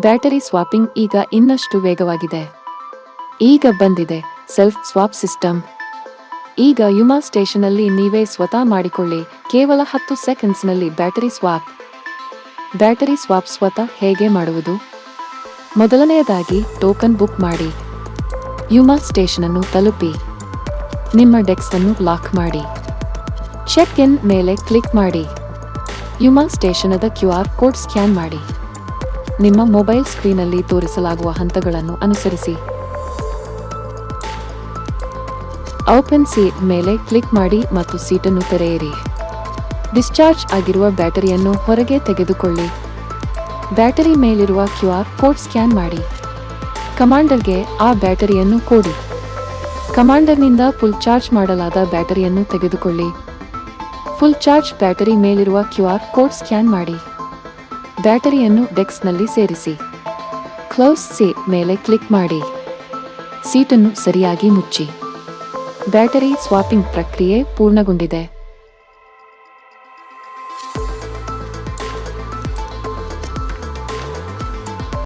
Battery swapping ಈಗ ಇನ್ನಷ್ಟು ವೇಗವಾಗಿದೆ. ಈಗ ಬಂದಿದೆ ಸೆಲ್ಫ್ ಸ್ವಾಪ್ ಸಿಸ್ಟಮ್. ಈಗ ಯುಮಾ ಸ್ಟೇಷನ್ನಲ್ಲಿ ನೀವೇ ಸ್ವತಃ ಮಾಡಿಕೊಳ್ಳಿ, ಕೇವಲ ಹತ್ತು ಸೆಕೆಂಡ್ಸ್ನಲ್ಲಿ ಬ್ಯಾಟರಿ ಸ್ವಾಪ್. ಬ್ಯಾಟರಿ ಸ್ವಾಪ್ ಸ್ವತಃ ಹೇಗೆ ಮಾಡುವುದು? ಮೊದಲನೆಯದಾಗಿ ಟೋಕನ್ ಬುಕ್ ಮಾಡಿ. ಯುಮಾ ಸ್ಟೇಷನ್ ಅನ್ನು ತಲುಪಿ. ನಿಮ್ಮ ಡೆಸ್ಕನ್ನು ಲಾಕ್ ಮಾಡಿ. ಚೆಕ್ ಇನ್ ಮೇಲೆ ಕ್ಲಿಕ್ ಮಾಡಿ. ಯುಮಾ ಸ್ಟೇಷನದ ಕ್ಯೂ ಆರ್ ಕೋಡ್ ಸ್ಕ್ಯಾನ್ ಮಾಡಿ. ನಿಮ್ಮ ಮೊಬೈಲ್ ಸ್ಕ್ರೀನಲ್ಲಿ ತೋರಿಸಲಾಗುವ ಹಂತಗಳನ್ನು ಅನುಸರಿಸಿ. ಓಪನ್ ಸೀಟ್ ಮೇಲೆ ಕ್ಲಿಕ್ ಮಾಡಿ ಮತ್ತು ಸೀಟನ್ನು ತೆರೆಯಿರಿ. ಡಿಸ್ಚಾರ್ಜ್ ಆಗಿರುವ ಬ್ಯಾಟರಿಯನ್ನು ಹೊರಗೆ ತೆಗೆದುಕೊಳ್ಳಿ. ಬ್ಯಾಟರಿ ಮೇಲಿರುವ ಕ್ಯೂ ಆರ್ ಕೋಡ್ ಸ್ಕ್ಯಾನ್ ಮಾಡಿ. ಕಮಾಂಡರ್ಗೆ ಆ ಬ್ಯಾಟರಿಯನ್ನು ಕೊಡಿ. ಕಮಾಂಡರ್ನಿಂದ ಫುಲ್ ಚಾರ್ಜ್ ಮಾಡಲಾದ ಬ್ಯಾಟರಿಯನ್ನು ತೆಗೆದುಕೊಳ್ಳಿ. ಫುಲ್ ಚಾರ್ಜ್ ಬ್ಯಾಟರಿ ಮೇಲಿರುವ ಕ್ಯೂ ಆರ್ ಕೋಡ್ ಸ್ಕ್ಯಾನ್ ಮಾಡಿ. ಬ್ಯಾಟರಿಯನ್ನು ಡೆಕ್ಸ್ನಲ್ಲಿ ಸೇರಿಸಿ. ಕ್ಲೋಸ್ ಸೀಟ್ ಮೇಲೆ ಕ್ಲಿಕ್ ಮಾಡಿ. ಸೀಟನ್ನು ಸರಿಯಾಗಿ ಮುಚ್ಚಿ. ಬ್ಯಾಟರಿ ಸ್ವಾಪಿಂಗ್ ಪ್ರಕ್ರಿಯೆ ಪೂರ್ಣಗೊಂಡಿದೆ.